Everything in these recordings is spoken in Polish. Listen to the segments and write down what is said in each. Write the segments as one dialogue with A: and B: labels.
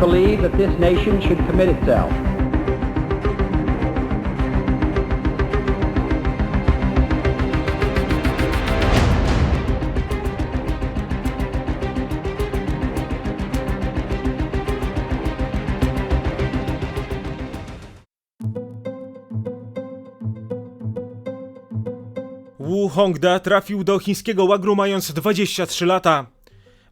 A: believe that this nation should commit itself
B: Wu Hongda trafił do chińskiego łagru mając 23 lata.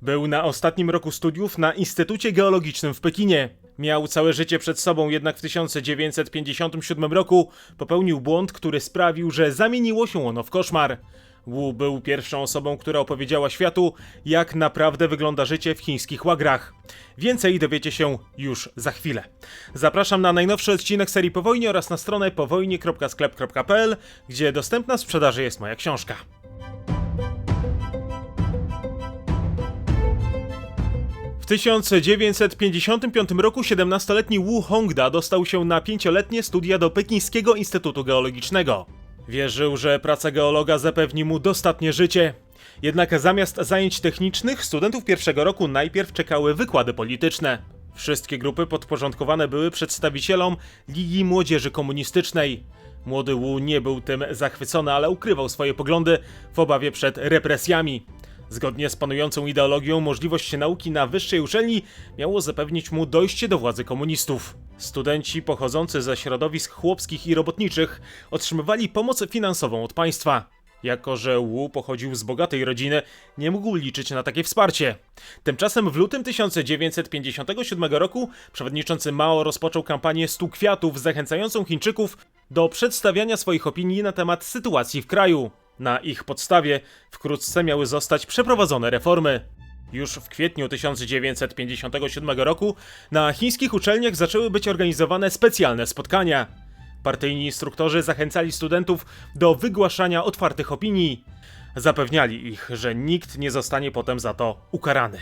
B: Był na ostatnim roku studiów na Instytucie Geologicznym w Pekinie. Miał całe życie przed sobą, jednak w 1957 roku popełnił błąd, który sprawił, że zamieniło się ono w koszmar. Wu był pierwszą osobą, która opowiedziała światu, jak naprawdę wygląda życie w chińskich łagrach. Więcej dowiecie się już za chwilę. Zapraszam na najnowszy odcinek serii Po wojnie oraz na stronę powojnie.sklep.pl, gdzie dostępna w sprzedaży jest moja książka. 1955 roku 17-letni Wu Hongda dostał się na pięcioletnie studia do Pekińskiego Instytutu Geologicznego. Wierzył, że praca geologa zapewni mu dostatnie życie. Jednak zamiast zajęć technicznych, studentów pierwszego roku najpierw czekały wykłady polityczne. Wszystkie grupy podporządkowane były przedstawicielom Ligi Młodzieży Komunistycznej. Młody Wu nie był tym zachwycony, ale ukrywał swoje poglądy w obawie przed represjami. Zgodnie z panującą ideologią, możliwość nauki na wyższej uczelni miało zapewnić mu dojście do władzy komunistów. Studenci pochodzący ze środowisk chłopskich i robotniczych otrzymywali pomoc finansową od państwa. Jako, że Wu pochodził z bogatej rodziny, nie mógł liczyć na takie wsparcie. Tymczasem w lutym 1957 roku przewodniczący Mao rozpoczął kampanię 100 kwiatów zachęcającą Chińczyków do przedstawiania swoich opinii na temat sytuacji w kraju. Na ich podstawie wkrótce miały zostać przeprowadzone reformy. Już w kwietniu 1957 roku na chińskich uczelniach zaczęły być organizowane specjalne spotkania. Partyjni instruktorzy zachęcali studentów do wygłaszania otwartych opinii. Zapewniali ich, że nikt nie zostanie potem za to ukarany.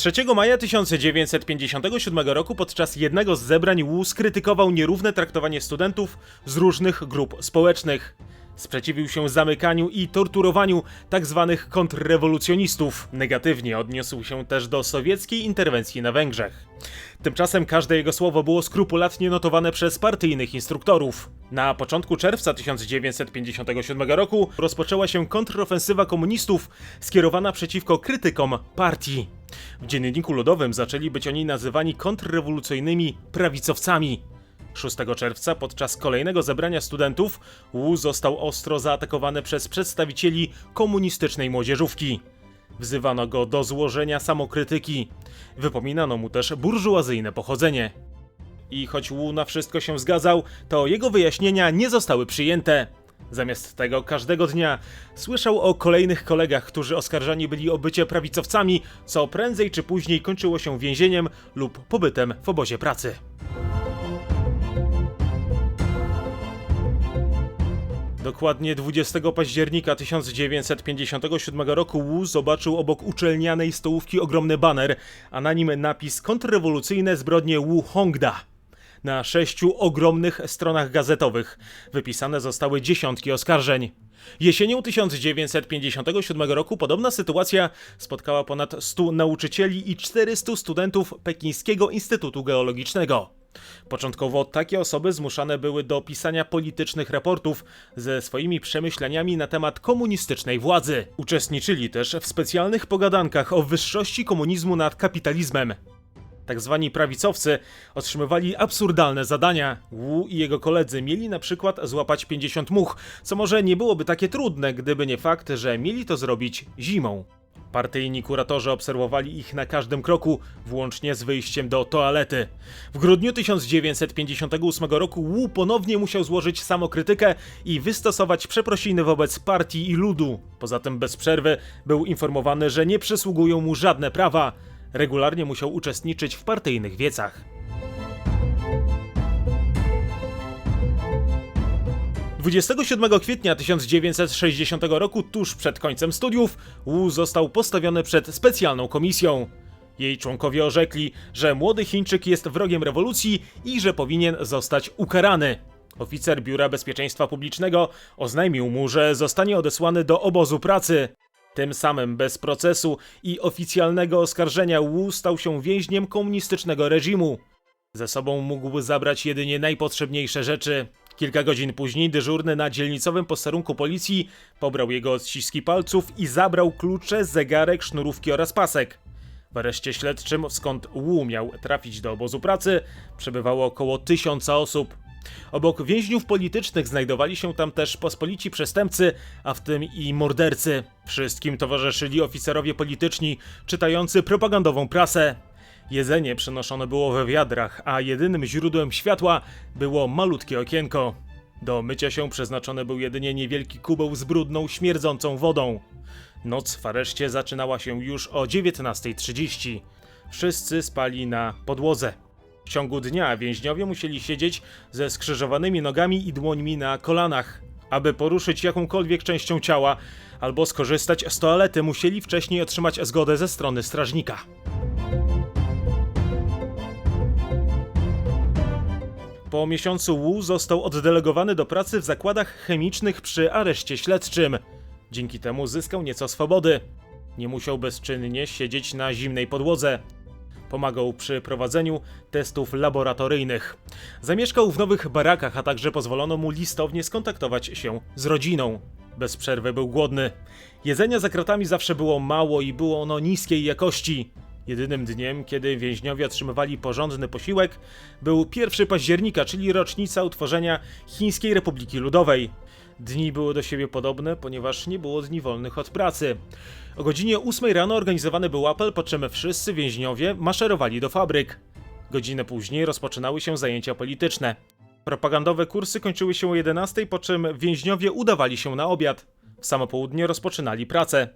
B: Trzeciego maja 1957 roku podczas jednego z zebrań Wu skrytykował nierówne traktowanie studentów z różnych grup społecznych. Sprzeciwił się zamykaniu i torturowaniu tzw. kontrrewolucjonistów. Negatywnie odniósł się też do sowieckiej interwencji na Węgrzech. Tymczasem każde jego słowo było skrupulatnie notowane przez partyjnych instruktorów. Na początku czerwca 1957 roku rozpoczęła się kontrofensywa komunistów skierowana przeciwko krytykom partii. W dzienniku ludowym zaczęli być oni nazywani kontrrewolucyjnymi prawicowcami. 6 czerwca podczas kolejnego zebrania studentów Wu został ostro zaatakowany przez przedstawicieli komunistycznej młodzieżówki. Wzywano go do złożenia samokrytyki. Wypominano mu też burżuazyjne pochodzenie. I choć Wu na wszystko się zgadzał, to jego wyjaśnienia nie zostały przyjęte. Zamiast tego każdego dnia słyszał o kolejnych kolegach, którzy oskarżani byli o bycie prawicowcami, co prędzej czy później kończyło się więzieniem lub pobytem w obozie pracy. Dokładnie 20 października 1957 roku Wu zobaczył obok uczelnianej stołówki ogromny baner, a na nim napis kontrrewolucyjne zbrodnie Wu Hongda. Na sześciu ogromnych stronach gazetowych wypisane zostały dziesiątki oskarżeń. Jesienią 1957 roku podobna sytuacja spotkała ponad 100 nauczycieli i 400 studentów Pekińskiego Instytutu Geologicznego. Początkowo takie osoby zmuszane były do pisania politycznych raportów ze swoimi przemyśleniami na temat komunistycznej władzy. Uczestniczyli też w specjalnych pogadankach o wyższości komunizmu nad kapitalizmem. Tak zwani prawicowcy otrzymywali absurdalne zadania. Wu i jego koledzy mieli na przykład złapać 50 much, co może nie byłoby takie trudne, gdyby nie fakt, że mieli to zrobić zimą. Partyjni kuratorzy obserwowali ich na każdym kroku, włącznie z wyjściem do toalety. W grudniu 1958 roku Wu ponownie musiał złożyć samokrytykę i wystosować przeprosiny wobec partii i ludu. Poza tym bez przerwy był informowany, że nie przysługują mu żadne prawa. Regularnie musiał uczestniczyć w partyjnych wiecach. 27 kwietnia 1960 roku, tuż przed końcem studiów, Wu został postawiony przed specjalną komisją. Jej członkowie orzekli, że młody Chińczyk jest wrogiem rewolucji i że powinien zostać ukarany. Oficer Biura Bezpieczeństwa Publicznego oznajmił mu, że zostanie odesłany do obozu pracy. Tym samym bez procesu i oficjalnego oskarżenia Wu stał się więźniem komunistycznego reżimu. Ze sobą mógł zabrać jedynie najpotrzebniejsze rzeczy. Kilka godzin później dyżurny na dzielnicowym posterunku policji pobrał jego odciski palców i zabrał klucze, zegarek, sznurówki oraz pasek. W areszcie śledczym, skąd Wu miał trafić do obozu pracy, przebywało około tysiąca osób. Obok więźniów politycznych znajdowali się tam też pospolici przestępcy, a w tym i mordercy. Wszystkim towarzyszyli oficerowie polityczni, czytający propagandową prasę. Jedzenie przenoszone było we wiadrach, a jedynym źródłem światła było malutkie okienko. Do mycia się przeznaczony był jedynie niewielki kubeł z brudną, śmierdzącą wodą. Noc w areszcie zaczynała się już o 19.30. Wszyscy spali na podłodze. W ciągu dnia więźniowie musieli siedzieć ze skrzyżowanymi nogami i dłońmi na kolanach. Aby poruszyć jakąkolwiek częścią ciała albo skorzystać z toalety, musieli wcześniej otrzymać zgodę ze strony strażnika. Po miesiącu Wu został oddelegowany do pracy w zakładach chemicznych przy areszcie śledczym. Dzięki temu zyskał nieco swobody. Nie musiał bezczynnie siedzieć na zimnej podłodze. Pomagał przy prowadzeniu testów laboratoryjnych. Zamieszkał w nowych barakach, a także pozwolono mu listownie skontaktować się z rodziną. Bez przerwy był głodny. Jedzenia za kratami zawsze było mało i było ono niskiej jakości. Jedynym dniem, kiedy więźniowie otrzymywali porządny posiłek, był 1 października, czyli rocznica utworzenia Chińskiej Republiki Ludowej. Dni były do siebie podobne, ponieważ nie było dni wolnych od pracy. O godzinie 8 rano organizowany był apel, po czym wszyscy więźniowie maszerowali do fabryk. Godzinę później rozpoczynały się zajęcia polityczne. Propagandowe kursy kończyły się o 11, po czym więźniowie udawali się na obiad. W samo południe rozpoczynali pracę.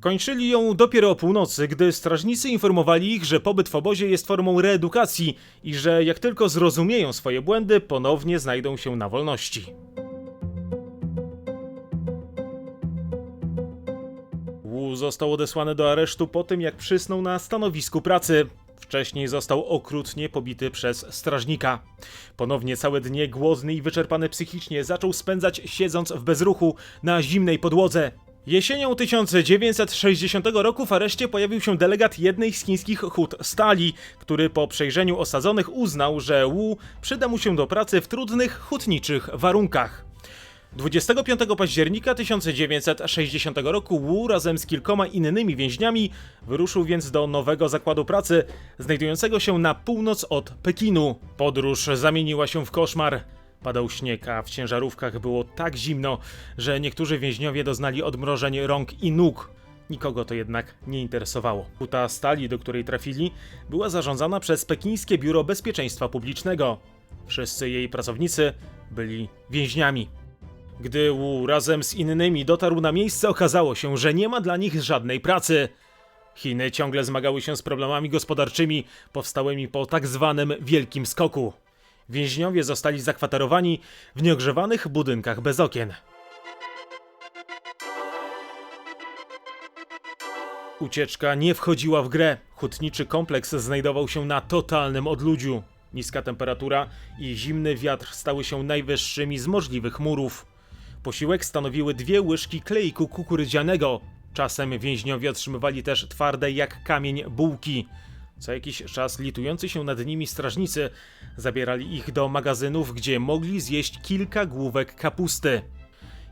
B: Kończyli ją dopiero o północy, gdy strażnicy informowali ich, że pobyt w obozie jest formą reedukacji i że jak tylko zrozumieją swoje błędy, ponownie znajdą się na wolności. Wu został odesłany do aresztu po tym, jak przysnął na stanowisku pracy. Wcześniej został okrutnie pobity przez strażnika. Ponownie całe dnie głodny i wyczerpany psychicznie zaczął spędzać siedząc w bezruchu na zimnej podłodze. Jesienią 1960 roku w areszcie pojawił się delegat jednej z chińskich hut stali, który po przejrzeniu osadzonych uznał, że Wu przyda mu się do pracy w trudnych hutniczych warunkach. 25 października 1960 roku Wu razem z kilkoma innymi więźniami wyruszył więc do nowego zakładu pracy, znajdującego się na północ od Pekinu. Podróż zamieniła się w koszmar. Padał śnieg, a w ciężarówkach było tak zimno, że niektórzy więźniowie doznali odmrożeń rąk i nóg. Nikogo to jednak nie interesowało. Huta stali, do której trafili, była zarządzana przez Pekińskie Biuro Bezpieczeństwa Publicznego. Wszyscy jej pracownicy byli więźniami. Gdy Wu razem z innymi dotarł na miejsce, okazało się, że nie ma dla nich żadnej pracy. Chiny ciągle zmagały się z problemami gospodarczymi powstałymi po tak zwanym Wielkim Skoku. Więźniowie zostali zakwaterowani w nieogrzewanych budynkach bez okien. Ucieczka nie wchodziła w grę. Hutniczy kompleks znajdował się na totalnym odludziu. Niska temperatura i zimny wiatr stały się najwyższymi z możliwych murów. Posiłek stanowiły dwie łyżki klejku kukurydzianego. Czasem więźniowie otrzymywali też twarde jak kamień bułki. Co jakiś czas litujący się nad nimi strażnicy zabierali ich do magazynów, gdzie mogli zjeść kilka główek kapusty.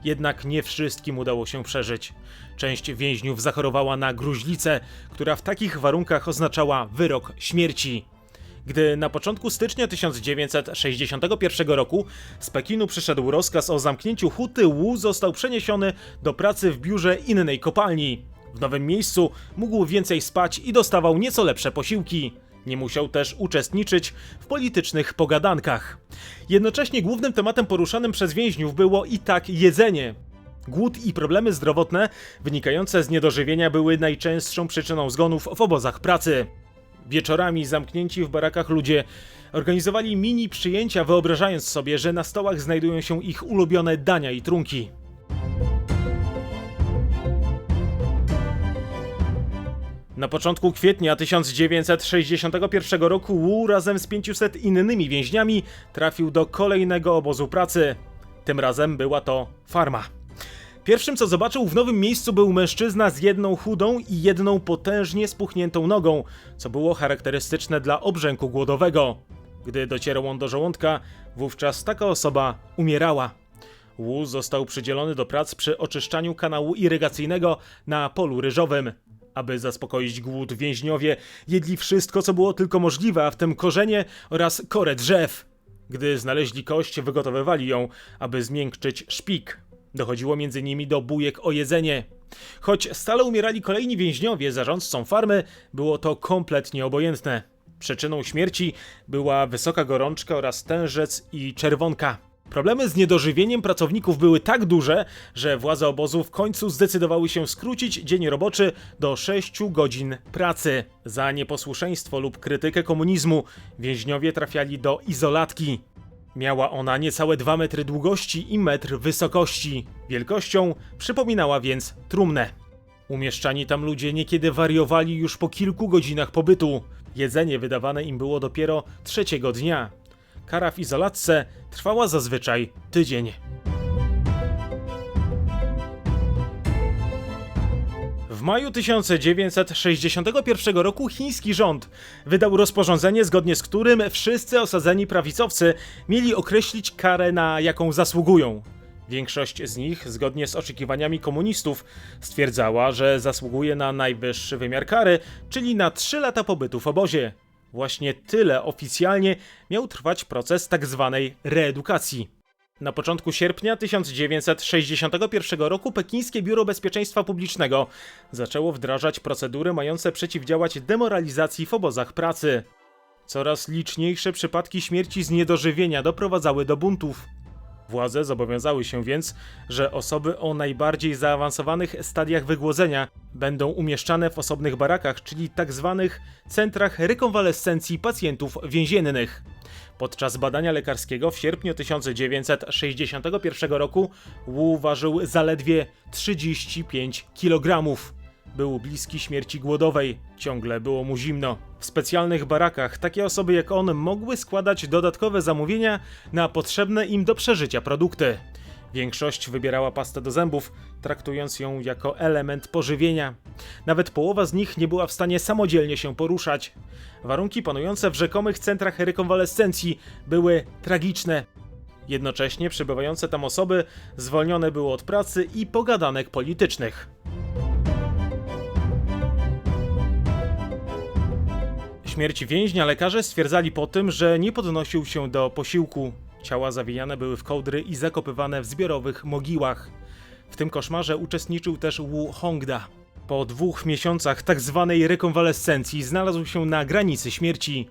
B: Jednak nie wszystkim udało się przeżyć. Część więźniów zachorowała na gruźlicę, która w takich warunkach oznaczała wyrok śmierci. Gdy na początku stycznia 1961 roku z Pekinu przyszedł rozkaz o zamknięciu huty, Wu został przeniesiony do pracy w biurze innej kopalni. W nowym miejscu mógł więcej spać i dostawał nieco lepsze posiłki. Nie musiał też uczestniczyć w politycznych pogadankach. Jednocześnie głównym tematem poruszanym przez więźniów było i tak jedzenie. Głód i problemy zdrowotne wynikające z niedożywienia były najczęstszą przyczyną zgonów w obozach pracy. Wieczorami zamknięci w barakach ludzie organizowali mini przyjęcia, wyobrażając sobie, że na stołach znajdują się ich ulubione dania i trunki. Na początku kwietnia 1961 roku Wu razem z 500 innymi więźniami trafił do kolejnego obozu pracy. Tym razem była to farma. Pierwszym co zobaczył w nowym miejscu był mężczyzna z jedną chudą i jedną potężnie spuchniętą nogą, co było charakterystyczne dla obrzęku głodowego. Gdy docierał on do żołądka, wówczas taka osoba umierała. Wu został przydzielony do prac przy oczyszczaniu kanału irygacyjnego na polu ryżowym. Aby zaspokoić głód więźniowie jedli wszystko, co było tylko możliwe, a w tym korzenie oraz korę drzew. Gdy znaleźli kość, wygotowywali ją, aby zmiękczyć szpik. Dochodziło między nimi do bujek o jedzenie. Choć stale umierali kolejni więźniowie, zarządcom farmy było to kompletnie obojętne. Przyczyną śmierci była wysoka gorączka oraz tężec i czerwonka. Problemy z niedożywieniem pracowników były tak duże, że władze obozu w końcu zdecydowały się skrócić dzień roboczy do 6 godzin pracy. Za nieposłuszeństwo lub krytykę komunizmu więźniowie trafiali do izolatki. Miała ona niecałe 2 metry długości i metr wysokości. Wielkością przypominała więc trumnę. Umieszczani tam ludzie niekiedy wariowali już po kilku godzinach pobytu. Jedzenie wydawane im było dopiero trzeciego dnia. Kara w izolatce trwała zazwyczaj tydzień. W maju 1961 roku chiński rząd wydał rozporządzenie, zgodnie z którym wszyscy osadzeni prawicowcy mieli określić karę, na jaką zasługują. Większość z nich, zgodnie z oczekiwaniami komunistów, stwierdzała, że zasługuje na najwyższy wymiar kary, czyli na 3 lata pobytu w obozie. Właśnie tyle oficjalnie miał trwać proces tzw. reedukacji. Na początku sierpnia 1961 roku Pekińskie Biuro Bezpieczeństwa Publicznego zaczęło wdrażać procedury mające przeciwdziałać demoralizacji w obozach pracy. Coraz liczniejsze przypadki śmierci z niedożywienia doprowadzały do buntów. Władze zobowiązały się więc, że osoby o najbardziej zaawansowanych stadiach wygłodzenia będą umieszczane w osobnych barakach, czyli tzw. centrach rekonwalescencji pacjentów więziennych. Podczas badania lekarskiego w sierpniu 1961 roku Wu ważył zaledwie 35 kg. Był bliski śmierci głodowej, ciągle było mu zimno. W specjalnych barakach takie osoby jak on mogły składać dodatkowe zamówienia na potrzebne im do przeżycia produkty. Większość wybierała pastę do zębów, traktując ją jako element pożywienia. Nawet połowa z nich nie była w stanie samodzielnie się poruszać. Warunki panujące w rzekomych centrach rekonwalescencji były tragiczne. Jednocześnie przebywające tam osoby zwolnione były od pracy i pogadanek politycznych. Śmierć więźnia lekarze stwierdzali po tym, że nie podnosił się do posiłku. Ciała zawijane były w kołdry i zakopywane w zbiorowych mogiłach. W tym koszmarze uczestniczył też Wu Hongda. Po dwóch miesiącach tzw. rekonwalescencji znalazł się na granicy śmierci.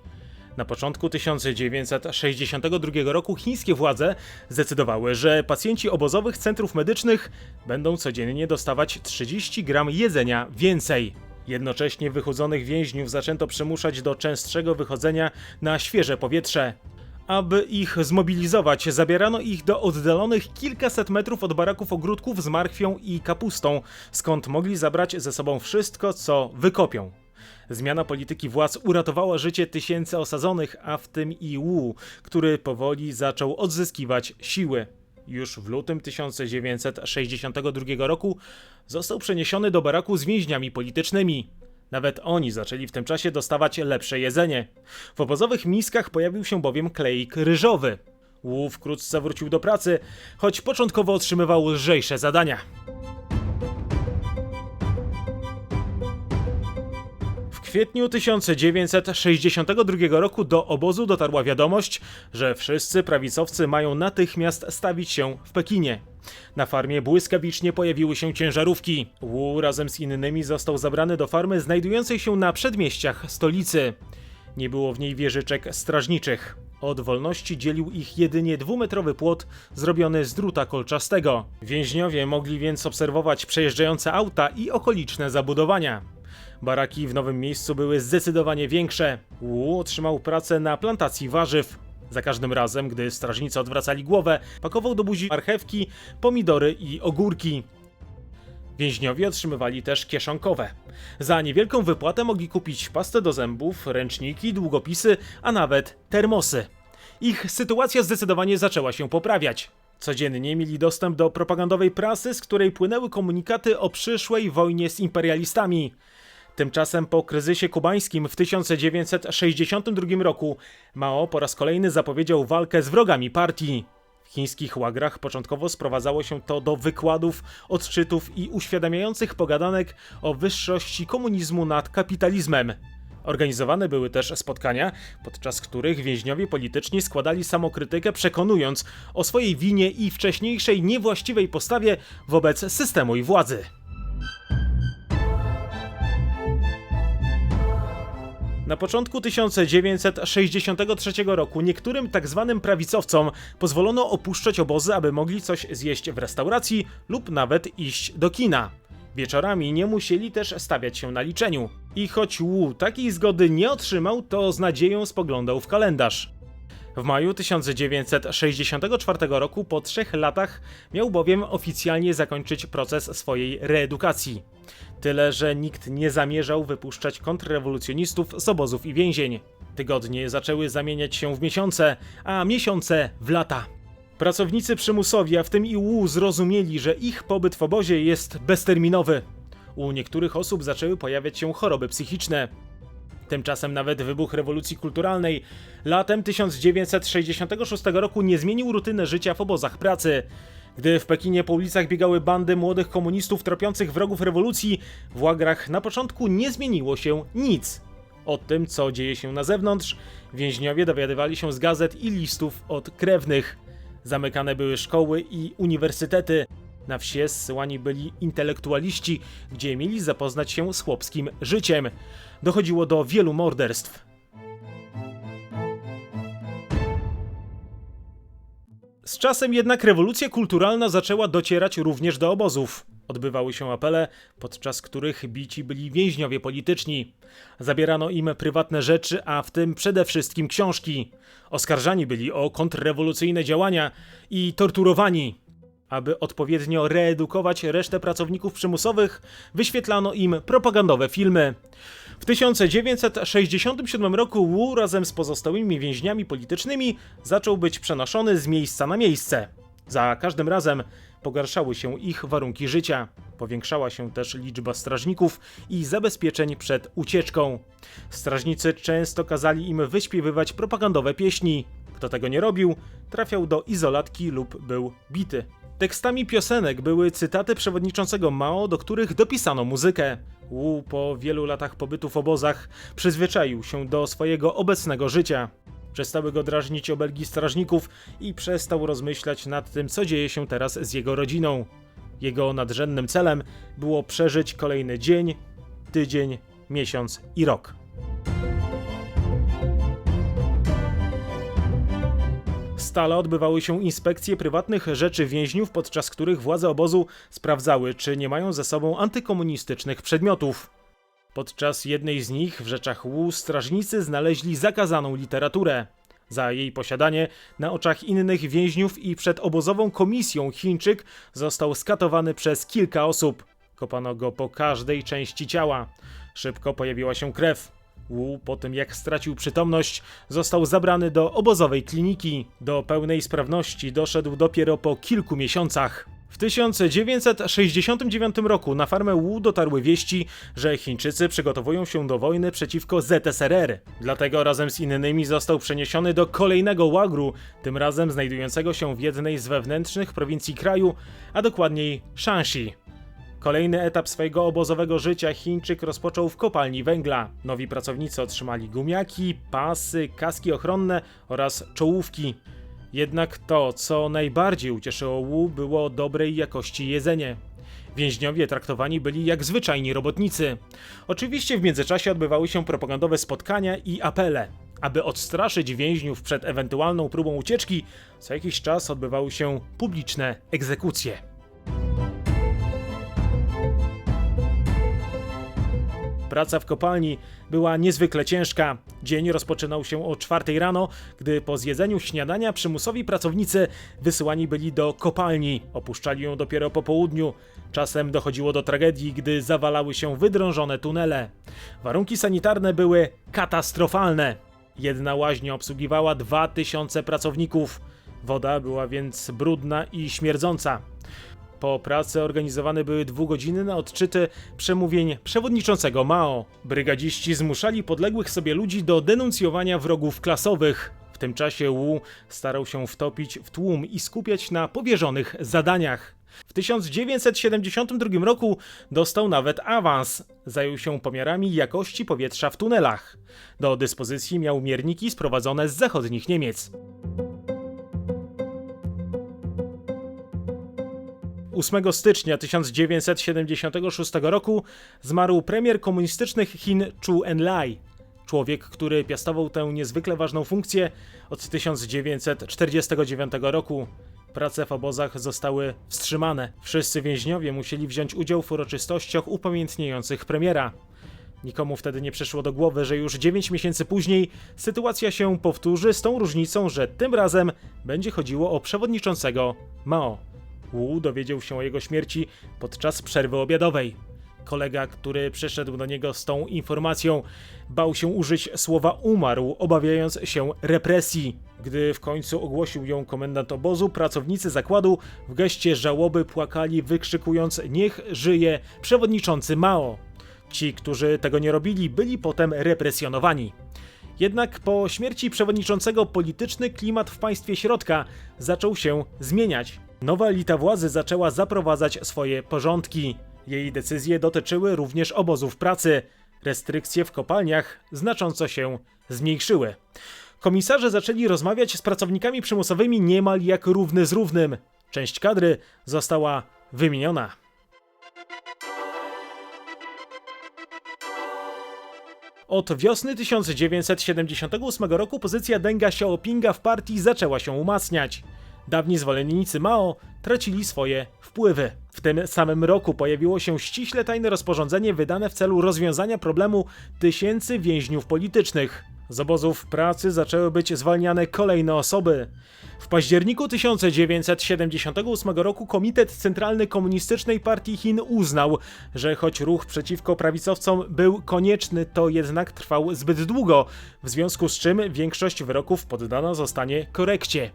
B: Na początku 1962 roku chińskie władze zdecydowały, że pacjenci obozowych centrów medycznych będą codziennie dostawać 30 gram jedzenia więcej. Jednocześnie wychudzonych więźniów zaczęto przymuszać do częstszego wychodzenia na świeże powietrze. Aby ich zmobilizować, zabierano ich do oddalonych kilkaset metrów od baraków ogródków z marchwią i kapustą, skąd mogli zabrać ze sobą wszystko, co wykopią. Zmiana polityki władz uratowała życie tysięcy osadzonych, a w tym i Wu, który powoli zaczął odzyskiwać siły. Już w lutym 1962 roku został przeniesiony do baraku z więźniami politycznymi. Nawet oni zaczęli w tym czasie dostawać lepsze jedzenie. W obozowych miskach pojawił się bowiem kleik ryżowy. Wu wkrótce wrócił do pracy, choć początkowo otrzymywał lżejsze zadania. Kwietniu 1962 roku do obozu dotarła wiadomość, że wszyscy prawicowcy mają natychmiast stawić się w Pekinie. Na farmie błyskawicznie pojawiły się ciężarówki. Wu razem z innymi został zabrany do farmy znajdującej się na przedmieściach stolicy. Nie było w niej wieżyczek strażniczych. Od wolności dzielił ich jedynie dwumetrowy płot zrobiony z druta kolczastego. Więźniowie mogli więc obserwować przejeżdżające auta i okoliczne zabudowania. Baraki w nowym miejscu były zdecydowanie większe. Wu otrzymał pracę na plantacji warzyw. Za każdym razem, gdy strażnicy odwracali głowę, pakował do buzi marchewki, pomidory i ogórki. Więźniowie otrzymywali też kieszonkowe. Za niewielką wypłatę mogli kupić pastę do zębów, ręczniki, długopisy, a nawet termosy. Ich sytuacja zdecydowanie zaczęła się poprawiać. Codziennie mieli dostęp do propagandowej prasy, z której płynęły komunikaty o przyszłej wojnie z imperialistami. Tymczasem po kryzysie kubańskim w 1962 roku Mao po raz kolejny zapowiedział walkę z wrogami partii. W chińskich łagrach początkowo sprowadzało się to do wykładów, odczytów i uświadamiających pogadanek o wyższości komunizmu nad kapitalizmem. Organizowane były też spotkania, podczas których więźniowie polityczni składali samokrytykę, przekonując o swojej winie i wcześniejszej niewłaściwej postawie wobec systemu i władzy. Na początku 1963 roku niektórym tak zwanym prawicowcom pozwolono opuszczać obozy, aby mogli coś zjeść w restauracji lub nawet iść do kina. Wieczorami nie musieli też stawiać się na liczeniu. I choć Wu takiej zgody nie otrzymał, to z nadzieją spoglądał w kalendarz. W maju 1964 roku, po trzech latach, miał bowiem oficjalnie zakończyć proces swojej reedukacji. Tyle, że nikt nie zamierzał wypuszczać kontrrewolucjonistów z obozów i więzień. Tygodnie zaczęły zamieniać się w miesiące, a miesiące w lata. Pracownicy przymusowi, a w tym i Wu, zrozumieli, że ich pobyt w obozie jest bezterminowy. U niektórych osób zaczęły pojawiać się choroby psychiczne. Tymczasem nawet wybuch rewolucji kulturalnej latem 1966 roku nie zmienił rutyny życia w obozach pracy. Gdy w Pekinie po ulicach biegały bandy młodych komunistów tropiących wrogów rewolucji, w łagrach na początku nie zmieniło się nic. O tym, co dzieje się na zewnątrz, więźniowie dowiadywali się z gazet i listów od krewnych. Zamykane były szkoły i uniwersytety. Na wsie zsyłani byli intelektualiści, gdzie mieli zapoznać się z chłopskim życiem. Dochodziło do wielu morderstw. Z czasem jednak rewolucja kulturalna zaczęła docierać również do obozów. Odbywały się apele, podczas których bici byli więźniowie polityczni. Zabierano im prywatne rzeczy, a w tym przede wszystkim książki. Oskarżani byli o kontrrewolucyjne działania i torturowani. Aby odpowiednio reedukować resztę pracowników przymusowych, wyświetlano im propagandowe filmy. W 1967 roku Wu razem z pozostałymi więźniami politycznymi zaczął być przenoszony z miejsca na miejsce. Za każdym razem pogarszały się ich warunki życia. Powiększała się też liczba strażników i zabezpieczeń przed ucieczką. Strażnicy często kazali im wyśpiewywać propagandowe pieśni. Kto tego nie robił, trafiał do izolatki lub był bity. Tekstami piosenek były cytaty przewodniczącego Mao, do których dopisano muzykę. Wu po wielu latach pobytu w obozach przyzwyczaił się do swojego obecnego życia. Przestały go drażnić obelgi strażników i przestał rozmyślać nad tym, co dzieje się teraz z jego rodziną. Jego nadrzędnym celem było przeżyć kolejny dzień, tydzień, miesiąc i rok. Stale odbywały się inspekcje prywatnych rzeczy więźniów, podczas których władze obozu sprawdzały, czy nie mają ze sobą antykomunistycznych przedmiotów. Podczas jednej z nich w rzeczach Wu strażnicy znaleźli zakazaną literaturę. Za jej posiadanie na oczach innych więźniów i przed obozową komisją Chińczyk został skatowany przez kilka osób. Kopano go po każdej części ciała. Szybko pojawiła się krew. Wu, po tym jak stracił przytomność, został zabrany do obozowej kliniki. Do pełnej sprawności doszedł dopiero po kilku miesiącach. W 1969 roku na farmę Wu dotarły wieści, że Chińczycy przygotowują się do wojny przeciwko ZSRR. Dlatego razem z innymi został przeniesiony do kolejnego łagru, tym razem znajdującego się w jednej z wewnętrznych prowincji kraju, a dokładniej Shanxi. Kolejny etap swojego obozowego życia Chińczyk rozpoczął w kopalni węgla. Nowi pracownicy otrzymali gumiaki, pasy, kaski ochronne oraz czołówki. Jednak to, co najbardziej ucieszyło Wu, było dobrej jakości jedzenie. Więźniowie traktowani byli jak zwyczajni robotnicy. Oczywiście w międzyczasie odbywały się propagandowe spotkania i apele. Aby odstraszyć więźniów przed ewentualną próbą ucieczki, co jakiś czas odbywały się publiczne egzekucje. Praca w kopalni była niezwykle ciężka. Dzień rozpoczynał się o czwartej rano, gdy po zjedzeniu śniadania przymusowi pracownicy wysyłani byli do kopalni. Opuszczali ją dopiero po południu. Czasem dochodziło do tragedii, gdy zawalały się wydrążone tunele. Warunki sanitarne były katastrofalne. Jedna łaźnia obsługiwała 2000 pracowników. Woda była więc brudna i śmierdząca. Po pracy organizowane były dwugodzinne odczyty przemówień przewodniczącego Mao. Brygadziści zmuszali podległych sobie ludzi do denuncjowania wrogów klasowych. W tym czasie Wu starał się wtopić w tłum i skupiać na powierzonych zadaniach. W 1972 roku dostał nawet awans. Zajął się pomiarami jakości powietrza w tunelach. Do dyspozycji miał mierniki sprowadzone z zachodnich Niemiec. 8 stycznia 1976 roku zmarł premier komunistycznych Chin Chu Enlai. Człowiek, który piastował tę niezwykle ważną funkcję od 1949 roku. Prace w obozach zostały wstrzymane. Wszyscy więźniowie musieli wziąć udział w uroczystościach upamiętniających premiera. Nikomu wtedy nie przyszło do głowy, że już 9 miesięcy później sytuacja się powtórzy z tą różnicą, że tym razem będzie chodziło o przewodniczącego Mao. Wu dowiedział się o jego śmierci podczas przerwy obiadowej. Kolega, który przyszedł do niego z tą informacją, bał się użyć słowa umarł, obawiając się represji. Gdy w końcu ogłosił ją komendant obozu, pracownicy zakładu w geście żałoby płakali, wykrzykując: Niech żyje przewodniczący Mao. Ci, którzy tego nie robili, byli potem represjonowani. Jednak po śmierci przewodniczącego polityczny klimat w państwie środka zaczął się zmieniać. Nowa elita władzy zaczęła zaprowadzać swoje porządki. Jej decyzje dotyczyły również obozów pracy. Restrykcje w kopalniach znacząco się zmniejszyły. Komisarze zaczęli rozmawiać z pracownikami przymusowymi niemal jak równy z równym. Część kadry została wymieniona. Od wiosny 1978 roku pozycja Denga Xiaopinga w partii zaczęła się umacniać. Dawni zwolennicy Mao tracili swoje wpływy. W tym samym roku pojawiło się ściśle tajne rozporządzenie wydane w celu rozwiązania problemu tysięcy więźniów politycznych. Z obozów pracy zaczęły być zwalniane kolejne osoby. W październiku 1978 roku Komitet Centralny Komunistycznej Partii Chin uznał, że choć ruch przeciwko prawicowcom był konieczny, to jednak trwał zbyt długo, w związku z czym większość wyroków poddana zostanie korekcie.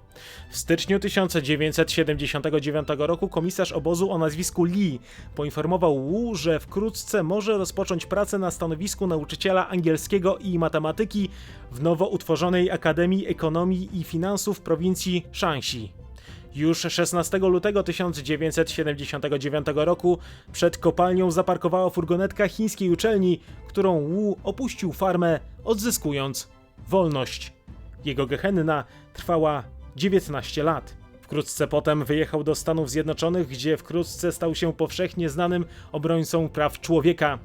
B: W styczniu 1979 roku komisarz obozu o nazwisku Lee poinformował Wu, że wkrótce może rozpocząć pracę na stanowisku nauczyciela angielskiego i matematyki w nowo utworzonej Akademii Ekonomii i Finansów prowincji Shanxi. Już 16 lutego 1979 roku przed kopalnią zaparkowała furgonetka chińskiej uczelni, którą Wu opuścił farmę, odzyskując wolność. Jego gehenna trwała 19 lat. Wkrótce potem wyjechał do Stanów Zjednoczonych, gdzie wkrótce stał się powszechnie znanym obrońcą praw człowieka.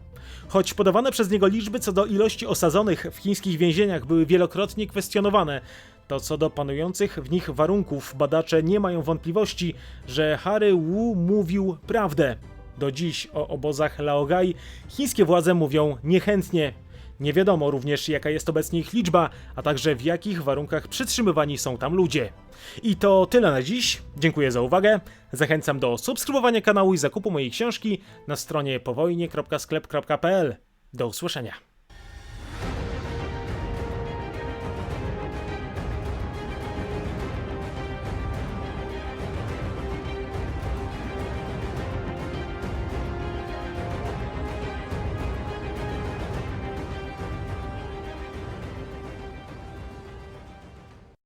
B: Choć podawane przez niego liczby co do ilości osadzonych w chińskich więzieniach były wielokrotnie kwestionowane, to co do panujących w nich warunków badacze nie mają wątpliwości, że Harry Wu mówił prawdę. Do dziś o obozach Laogai chińskie władze mówią niechętnie. Nie wiadomo również jaka jest obecnie ich liczba, a także w jakich warunkach przytrzymywani są tam ludzie. I to tyle na dziś. Dziękuję za uwagę. Zachęcam do subskrybowania kanału i zakupu mojej książki na stronie powojnie.sklep.pl. Do usłyszenia.